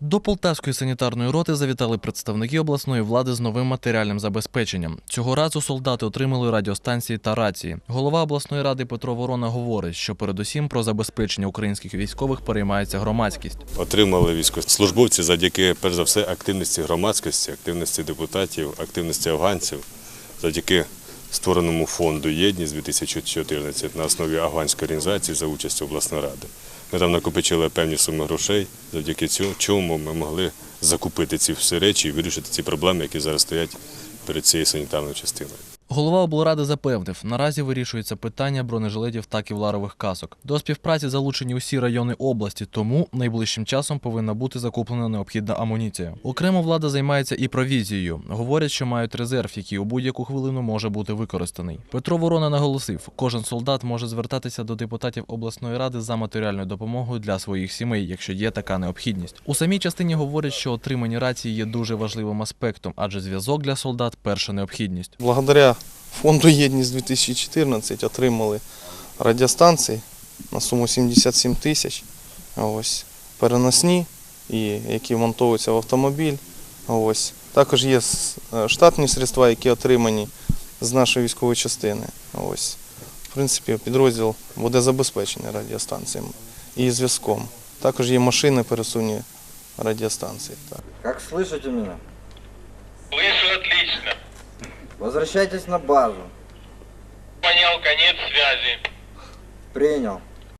До Полтавської санітарної роти завітали представники обласної влади з новим матеріальним забезпеченням. Цього разу солдати отримали радіостанції та рації. Голова обласної ради Петро Ворона говорить, що передусім про забезпечення українських військових переймається громадськість. Отримали військовослужбовці завдяки, перш за все, активності громадськості, активності депутатів, активності афганців, завдяки створеному фонду Єдність 2014 на основі афганської організації за участю обласної ради. Ми там накопичили певні суми грошей, завдяки цьому чому ми могли закупити ці всі речі і вирішити ці проблеми, які зараз стоять перед цією санітарною частиною. Голова облради запевнив, наразі вирішується питання бронежилетів та кевларових касок. До співпраці залучені усі райони області, тому найближчим часом повинна бути закуплена необхідна амуніція. Окремо влада займається і провізією. Говорять, що мають резерв, який у будь-яку хвилину може бути використаний. Петро Ворона наголосив, кожен солдат може звертатися до депутатів обласної ради за матеріальною допомогою для своїх сімей, якщо є така необхідність. У самій частині говорять, що отримані рації є дуже важливим аспектом, адже зв'язок для солдат перша необхідність. Благодаря фонду Єдність 2014 отримали радіостанції на суму 77 тисяч. Ось, переносні, і які вмонтовуються в автомобіль. Ось. Також є е, штатні средства, які отримані з нашої військової частини. Ось. В принципі, підрозділ буде забезпечений радіостанціями і зв'язком. Також є машини пересувні радіостанції. Так. Как слышите меня? Слышу отлично. Возвращайтесь на базу. Понял, конец связи. Принял.